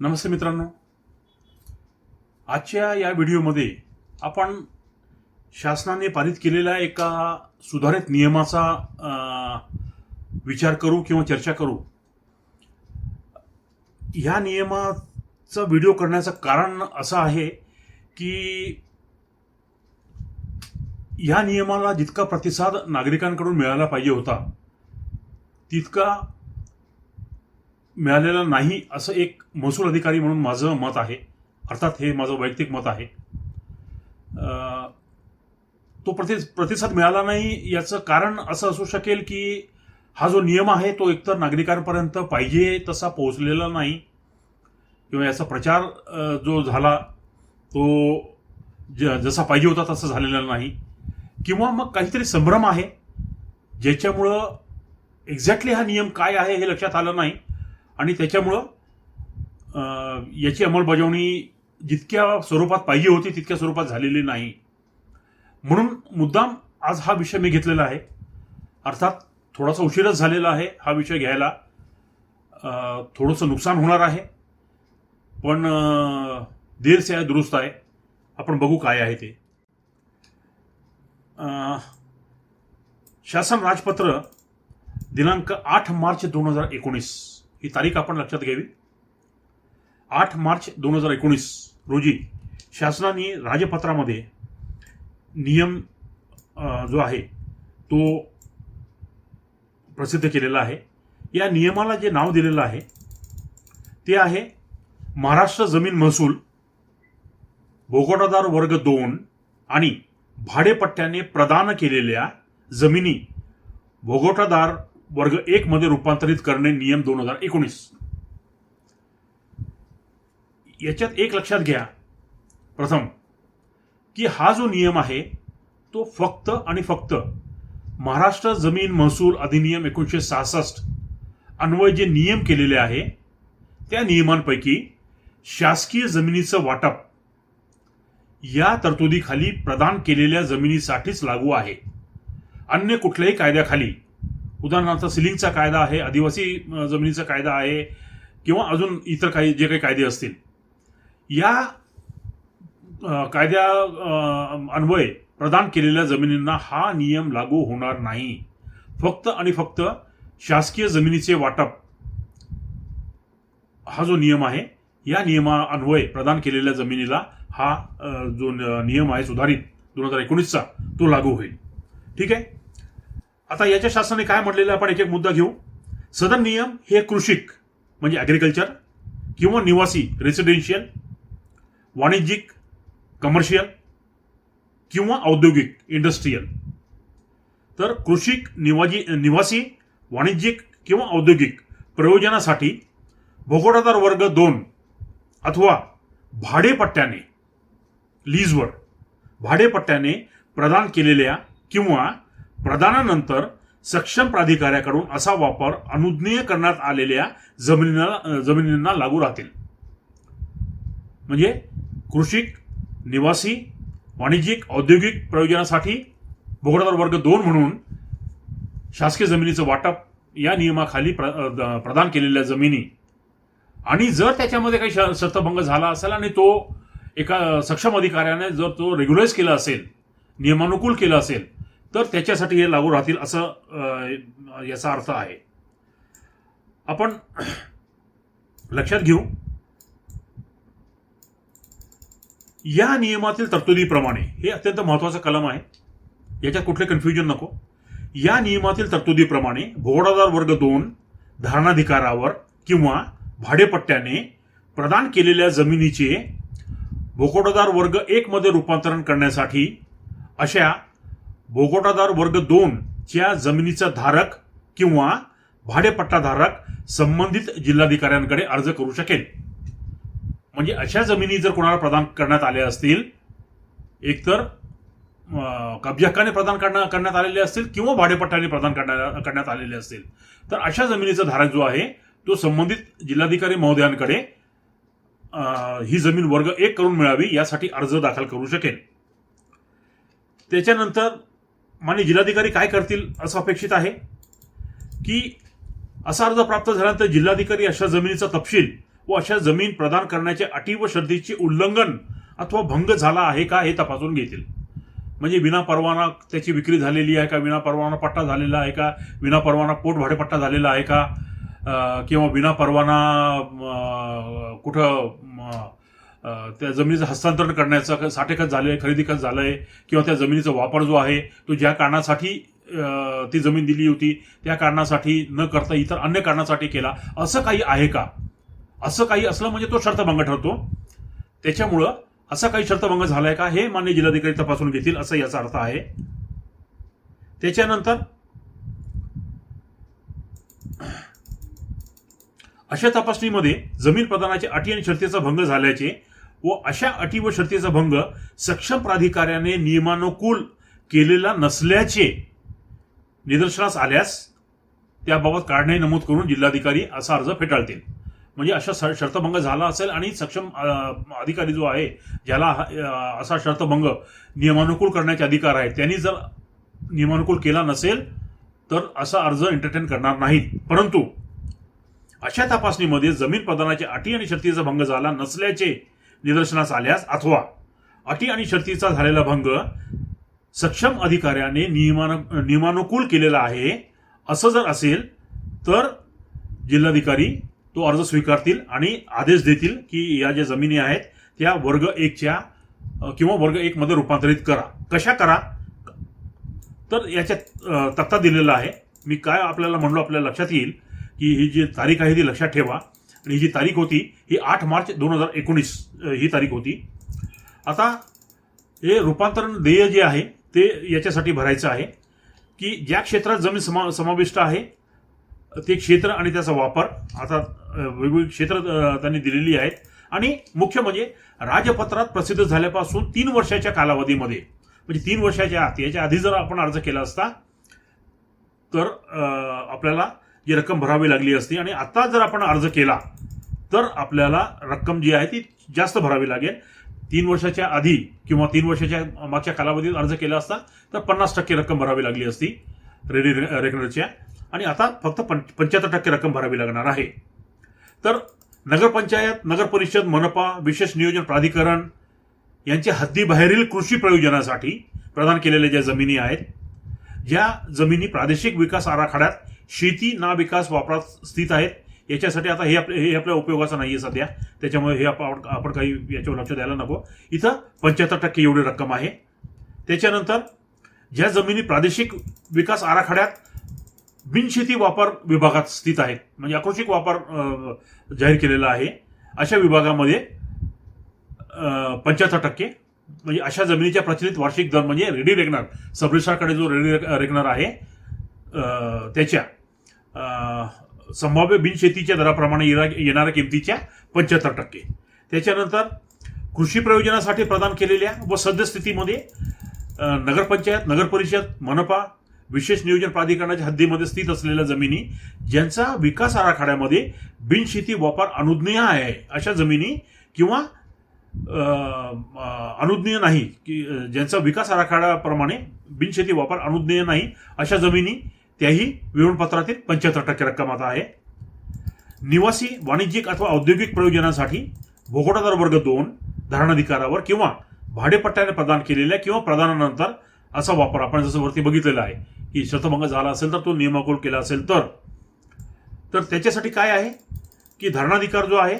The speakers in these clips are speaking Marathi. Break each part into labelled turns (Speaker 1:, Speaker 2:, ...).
Speaker 1: नमस्ते मित्रांनो. आजच्या या व्हिडिओमध्ये आपण शासनाने पारित केलेल्या एका सुधारित नियमाचा विचार करू किंवा चर्चा करू. ह्या नियमाचा व्हिडिओ करण्याचं कारण असं आहे की ह्या नियमाला जितका प्रतिसाद नागरिकांकडून मिळाला पाहिजे होता तितका मिळालेला नाही असं एक महसूल अधिकारी म्हणून माझं मत आहे. अर्थात हे माझं वैयक्तिक मत आहे. तो प्रति प्रतिसाद मिळाला नाही याचं कारण असं असू शकेल की हा जो नियम आहे तो एकतर नागरिकांपर्यंत पाहिजे तसा पोहोचलेला नाही किंवा याचा प्रचार जो झाला तो ज जसा पाहिजे होता तसा झालेला नाही. किंवा मग काहीतरी संभ्रम आहे ज्याच्यामुळं एक्झॅक्टली हा नियम काय आहे हे लक्षात आलं नाही. आणि त्याच्यामुळं याची अंमलबजावणी जितक्या स्वरूपात पाहिजे होती तितक्या स्वरूपात झालेली नाही. म्हणून मुद्दाम आज हा विषय मी घेतलेला आहे. अर्थात थोडासा उशीरच झालेला आहे हा विषय घ्यायला. थोडंसं नुकसान होणार आहे. पण अं, देर से आहे दुरुस्त आहे. आपण बघू काय आहे ते. शासन राजपत्र दिनांक आठ मार्च दोन हजार एकोणीस. ही तारीख आपण लक्षात घ्यावी. आठ मार्च दोन हजार एकोणीस रोजी शासनाने राजपत्रामध्ये नियम जो आहे तो प्रसिद्ध केलेला आहे. या नियमाला जे नाव दिलेलं आहे ते आहे महाराष्ट्र जमीन महसूल भोगोटादार वर्ग दोन आणि भाडेपट्ट्याने प्रदान केलेल्या जमिनी भोगोटादार वर्ग एक मध्ये रूपांतरित करणे नियम दोन हजार एकोणीस. याच्यात एक लक्षात घ्या. प्रथम की हा जो नियम आहे तो फक्त आणि फक्त महाराष्ट्र जमीन महसूल अधिनियम एकोणीसशे सहासष्ट अन्वय जे नियम केलेले आहे त्या नियमांपैकी शासकीय जमिनीचं वाटप या तरतुदीखाली प्रदान केलेल्या जमिनीसाठीच लागू आहे. अन्य कुठल्याही कायद्याखाली उदाहरणार्थ सिलिंगचा कायदा आहे आदिवासी जमिनीचा कायदा आहे किंवा अजून इतर काही जे काही कायदे असतील. या कायद्या अन्वये प्रदान केलेल्या जमिनींना हा नियम लागू होणार नाही. फक्त आणि फक्त शासकीय जमिनीचे वाटप हा जो नियम आहे या नियमाअन्वये प्रदान केलेल्या जमिनीला हा जो नियम आहे सुधारित दोन हजार एकोणीसचा तो लागू होईल. ठीक आहे? आता याच्या शासनाने काय म्हटलेलं आपण एक एक मुद्दा घेऊ. सदर नियम हे कृषिक म्हणजे ॲग्रिकल्चर किंवा निवासी रेसिडेन्शियल वाणिज्यिक कमर्शियल किंवा औद्योगिक इंडस्ट्रीयल तर कृषिक निवाजी निवासी वाणिज्यिक किंवा औद्योगिक प्रयोजनासाठी भोगोटादार वर्ग दोन अथवा भाडेपट्ट्याने लीजवर भाडेपट्ट्याने प्रदान केलेल्या किंवा प्रदानानंतर सक्षम प्राधिकाऱ्याकडून असा वापर अनुज्ञेय करण्यात आलेल्या जमिनीला जमिनींना लागू राहतील. म्हणजे कृषिक निवासी वाणिज्यिक औद्योगिक प्रयोजनासाठी भोगडादार वर्ग दोन म्हणून शासकीय जमिनीचं वाटप या नियमाखाली प्र, प्रदान केलेल्या जमिनी. आणि जर त्याच्यामध्ये काही श- झाला असेल आणि तो एका सक्षम अधिकाऱ्याने जर तो रेग्युलाइज केला असेल नियमानुकूल केलं असेल तर त्याच्यासाठी हे लागू राहतील असं याचा अर्थ आहे. आपण लक्षात घेऊ. या नियमातील तरतुदीप्रमाणे हे अत्यंत महत्वाचं कलम आहे. याच्यात कुठले कन्फ्युजन नको. या नियमातील तरतुदीप्रमाणे भोगडादार वर्ग दोन धारणाधिकारावर किंवा भाडेपट्ट्याने प्रदान केलेल्या जमिनीचे भोगोटादार वर्ग एकमध्ये रूपांतरण करण्यासाठी अशा भोगोटादार वर्ग दोन च्या जमिनीचा धारक किंवा भाडेपट्टाधारक संबंधित जिल्हाधिकाऱ्यांकडे अर्ज करू शकेल. म्हणजे अशा जमिनी जर कोणाला प्रदान करण्यात आल्या असतील एकतर अं, कब्जा हक्काने प्रदान करण्या- करण्यात आलेले असतील किंवा भाडेपट्ट्याने प्रदान करण्या- करण्यात आलेले असतील. तर अशा जमिनीचा धारक जो आहे तो संबंधित जिल्हाधिकारी महोदयांकडे ही जमीन वर्ग एक करून मिळावी यासाठी अर्ज दाखल करू शकेल. त्याच्यानंतर मान्य जिल्हाधिकारी काय करतील असं अपेक्षित आहे? की असा अर्ज प्राप्त झाल्यानंतर जिल्हाधिकारी अशा जमिनीचा तपशील व अशा जमीन प्रदान करण्याच्या अटी व शर्तीचे उल्लंघन अथवा भंग झाला आहे का हे तपासून घेतील. म्हणजे विना परवाना त्याची विक्री झालेली आहे का? विना परवाना पट्टा झालेला आहे का? विना परवाना पोट भाडेपट्टा झालेला आहे का? किंवा विना परवाना कुठं त्या जमिनीचं हस्तांतरण करण्याचं साठेखत खत झालं आहे किंवा त्या जमिनीचा वापर जो आहे तो ज्या कारणासाठी ती जमीन दिली होती त्या कारणासाठी न करता इतर अन्य कारणासाठी केला. असं काही आहे का? असं काही असलं म्हणजे तो शर्तभंग ठरतो. त्याच्यामुळं असा काही शर्तभंग झालाय का हे मान्य जिल्हाधिकारी तपासून घेतील असं याचा अर्थ आहे. त्याच्यानंतर अशा तपासणीमध्ये जमीन प्रदानाच्या अटी आणि शर्तीचा भंग झाल्याचे व अशा अटी व शर्तीचा भंग सक्षम प्राधिकाऱ्याने नियमानुकूल केलेला नसल्याचे निदर्शनास आल्यास त्याबाबत काढणे नमूद करून जिल्हाधिकारी असा अर्ज फेटाळतील. म्हणजे अशा शर्तभंग झाला असेल आणि सक्षम अधिकारी जो आहे ज्याला हा- असा शर्तभंग नियमानुकूल करण्याचे अधिकार आहेत त्यांनी जर नियमानुकूल केला नसेल तर असा अर्ज एंटरटेन करणार नाहीत. परंतु अशा तपासणीमध्ये जमीन प्रदानाच्या अटी आणि शर्तीचा भंग झाला नसल्याचे निदर्शनास आल्यास अथवा अटी आणि शर्तीचा झालेला भंग सक्षम अधिकाऱ्याने नियमान नियमानुकूल केलेला आहे असं जर असेल तर जिल्हाधिकारी तो अर्ज स्वीकारतील आणि आदेश देतील की या ज्या जमिनी आहेत त्या वर्ग एकच्या किंवा वर्ग एकमध्ये रूपांतरित करा. कशा करा? तर याच्यात तत्ता तक्ता दिलेला आहे. मी काय आपल्याला म्हणलो आपल्याला लक्षात येईल की ही जी तारीख आहे ती लक्षात ठेवा. आणि जी तारीख होती ही आठ मार्च दोन हजार एकोणीस ही तारीख होती. आता हे रूपांतरण देय जे आहे ते याच्यासाठी भरायचं आहे की ज्या क्षेत्रात जमीन समा समाविष्ट आहे ते क्षेत्र आणि त्याचा वापर आता वेगवेगळी क्षेत्र त्यांनी दिलेली आहेत. आणि मुख्य म्हणजे राजपत्रात प्रसिद्ध झाल्यापासून तीन वर्षाच्या कालावधीमध्ये म्हणजे तीन वर्षाच्या आत याच्या आधी जर आपण अर्ज केला असता तर आपल्याला जी रक्कम भरावी लागली असती आणि आता जर आपण अर्ज केला तर आपल्याला रक्कम जी आहे ती जास्त भरावी लागेल. तीन वर्षाच्या आधी किंवा तीन वर्षाच्या मागच्या कालावधीत अर्ज केला असता तर पन्नास टक्के रक्कम भरावी लागली असती रेडी रेकनरच्या आणि आता फक्त पंच्याहत्तर टक्के रक्कम भरावी लागणार आहे. तर नगरपंचायत नगरपरिषद मनपा विशेष नियोजन प्राधिकरण यांच्या हद्दीबाहेरील कृषी प्रयोजनासाठी प्रदान केलेल्या ज्या जमिनी आहेत ज्या जमिनी प्रादेशिक विकास आराखड्यात शेती ना विकास वापरात स्थित आहेत याच्यासाठी आता हे आपल्या हे आपल्या उपयोगाचं नाही आहे सध्या. त्याच्यामुळे हे आपण आपण काही याच्यावर लक्ष द्यायला नको. इथं पंच्याहत्तर टक्के एवढी रक्कम आहे. त्याच्यानंतर ज्या जमिनी प्रादेशिक विकास आराखड्यात बिनशेती वापर विभागात स्थित आहेत म्हणजे आकृषिक वापर जाहीर केलेला आहे अशा विभागामध्ये पंच्याहत्तर टक्के म्हणजे अशा जमिनीच्या प्रचलित वार्षिक दर म्हणजे रेडी रेगनर सबरिस्टारकडे जो रेडी रेगनर आहे त्याच्या संभाव्य बिनशेतीच्या दराप्रमाणे येणा- येणाऱ्या किमतीच्या पंच्याहत्तर टक्के. त्याच्यानंतर कृषी प्रयोजनासाठी प्रदान केलेल्या व सद्यस्थितीमध्ये नगरपंचायत नगरपरिषद मनपा विशेष नियोजन प्राधिकरणाच्या हद्दीमध्ये स्थित असलेल्या जमिनी ज्यांचा विकास आराखड्यामध्ये बिनशेती वापर अनुज्ञेय आहे अशा जमिनी किंवा अनुज्ञेय नाही की ज्यांचा विकास आराखड्याप्रमाणे बिनशेती वापर अनुज्ञेय नाही अशा जमिनी त्याही विवरणपत्रातील पंच्याहत्तर टक्के रक्कम आता आहे. निवासी वाणिज्यिक अथवा औद्योगिक प्रयोजनासाठी भोगोटादार वर्ग दोन धरणाधिकारावर किंवा भाडेपट्ट्याने प्रदान केलेल्या किंवा प्रदानानंतर असा वापर आपण जसं वरती बघितलेला आहे की शतभंग झाला असेल तर तो नियमाकुल केला असेल तर. तर त्याच्यासाठी काय आहे? की धरणाधिकार जो आहे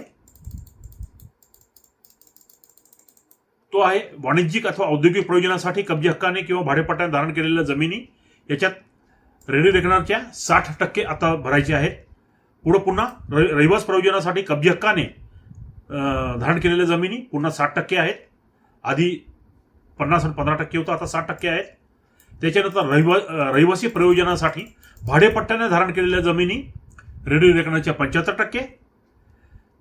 Speaker 1: तो आहे वाणिज्यिक अथवा औद्योगिक प्रयोजनासाठी कब्जे हक्काने किंवा भाडेपट्ट्याने धारण केलेल्या जमिनी याच्यात रेडी रेकनरच्या साठ टक्के आता भरायचे आहेत. पुढं पुन्हा र- रहिवास प्रयोजनासाठी कब्जी हक्काने धारण केलेल्या जमिनी पुन्हा साठ टक्के आहेत. आधी पन्नास आणि पंधरा टक्के होतं आता साठ टक्के आहेत. त्याच्यानंतर रहिवा रहिवासी प्रयोजनासाठी भाडेपट्ट्याने धारण केलेल्या जमिनी रेडी रेकनरच्या पंच्याहत्तर टक्के.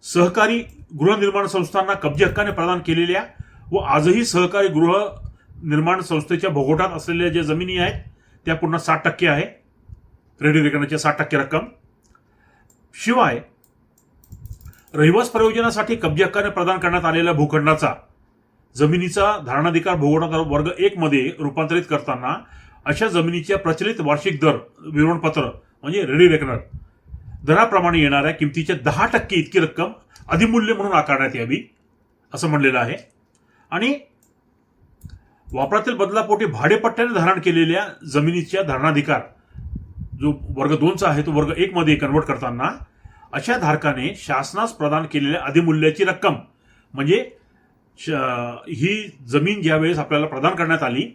Speaker 1: सहकारी गृहनिर्माण संस्थांना कब्जे हक्काने प्रदान केलेल्या व आजही सहकारी गृहनिर्माण संस्थेच्या भोगोटात असलेल्या ज्या जमिनी आहेत त्या पुन्हा साठ टक्के आहे. रेडी रेकनरच्या साठ टक्के रक्कम. शिवाय रहिवास प्रयोजनासाठी कब्जे हक्काने प्रदान करण्यात आलेल्या भूखंडाचा जमिनीचा धारणाधिकार भोगवणारा वर्ग एक मध्ये रूपांतरित करताना अशा जमिनीच्या प्रचलित वार्षिक दर विवरणपत्र म्हणजे रेडी रेकनर दराप्रमाणे येणाऱ्या किमतीच्या दहा टक्के इतकी रक्कम अधिमूल्य म्हणून आकारण्यात यावी असं म्हणलेलं आहे. आणि वापरातील बदलापोटी भाडेपट्ट्याने धारण केलेल्या जमिनीच्या धारणाधिकार जो वर्ग दोनचा आहे तो वर्ग एक मध्ये कन्वर्ट करताना अशा धारकाने शासनास प्रदान केलेल्या अधिमूल्याची रक्कम म्हणजे श- ही जमीन ज्यावेळेस आपल्याला प्रदान करण्यात आली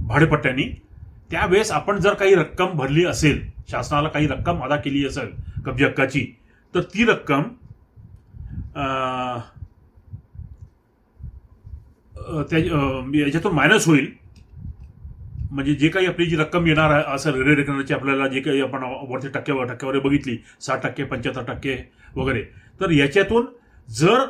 Speaker 1: भाडेपट्ट्यानी त्यावेळेस आपण जर काही रक्कम भरली असेल शासनाला काही रक्कम अदा केली असेल कब्जे हक्काची तर ती रक्कम त्या याच्यातून मायनस होईल. म्हणजे जे काही आपली जी रक्कम येणार आहे असं रेल्वे रेकनरची आपल्याला जे काही आपण वरती टक्के टक्केवारी बघितली साठ टक्के पंच्याहत्तर टक्के वगैरे. तर याच्यातून जर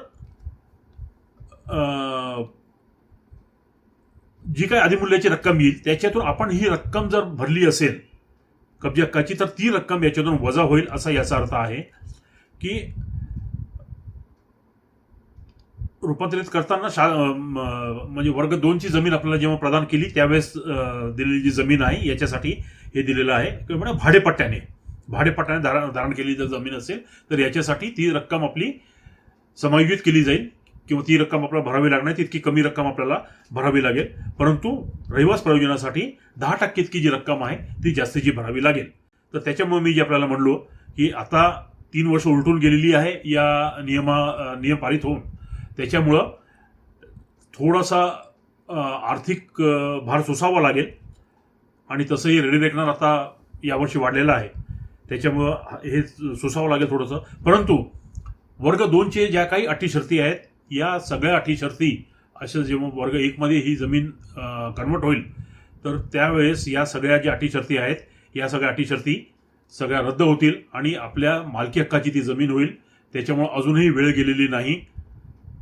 Speaker 1: जी काही अधिमूल्याची रक्कम येईल त्याच्यातून आपण ही रक्कम जर भरली असेल कब्जा हक्काची तर ती रक्कम याच्यातून वजा होईल असा याचा अर्थ आहे की रूपांतरित करताना शा म- म्हणजे वर्ग दोनची जमीन आपल्याला जेव्हा प्रदान केली त्यावेळेस दिलेली जी जमीन आहे याच्यासाठी हे दिलेलं आहे. किंवा भाडेपट्ट्याने भाडेपट्ट्याने धारण धारण केली जर जमीन असेल तर याच्यासाठी ती रक्कम आपली समायोजित केली जाईल. किंवा ती रक्कम आपल्याला भरावी लागणार तितकी कमी रक्कम आपल्याला भरावी लागेल. परंतु रहिवास प्रयोजनासाठी दहा टक्के इतकी जी रक्कम आहे ती जास्तीची भरावी लागेल. तर त्याच्यामुळे मी जे आपल्याला म्हणलो की आता तीन वर्ष उलटून गेलेली आहे या नियमा नियम पारित होऊन. त्याच्यामुळं थोडासा आर्थिक भार सोसावा लागेल. आणि तसंही रेडी रेकनर आता यावर्षी वाढलेला आहे. त्याच्यामुळं हे सोसावं लागेल थोडंसं. परंतु वर्ग दोनचे ज्या काही अटी शर्ती आहेत या सगळ्या अटी शर्ती अशा जेव्हा वर्ग एकमध्ये ही जमीन कन्वर्ट होईल तर त्यावेळेस या सगळ्या ज्या अटी शर्ती आहेत या सगळ्या अटी शर्ती सगळ्या रद्द होतील आणि आपल्या मालकी हक्काची ती जमीन होईल. त्याच्यामुळं अजूनही वेळ गेलेली नाही.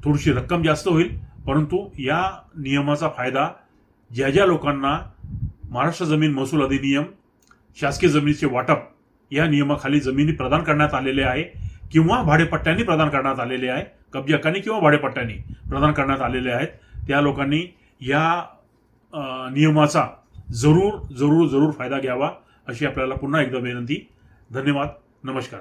Speaker 1: थोडीशी रक्कम जास्त होईल. परंतु या नियमाचा फायदा ज्या ज्या लोकांना महाराष्ट्र जमीन महसूल अधिनियम शासकीय जमिनीचे वाटप या नियमाखाली जमिनी प्रदान करण्यात आलेले आहे किंवा भाडेपट्ट्यांनी प्रदान करण्यात आलेले आहे कब्जकांनी किंवा भाडेपट्ट्यांनी प्रदान करण्यात आलेले आहेत त्या लोकांनी या नियमाचा जरूर जरूर जरूर फायदा घ्यावा अशी आपल्याला पुन्हा एकदा विनंती. धन्यवाद. नमस्कार.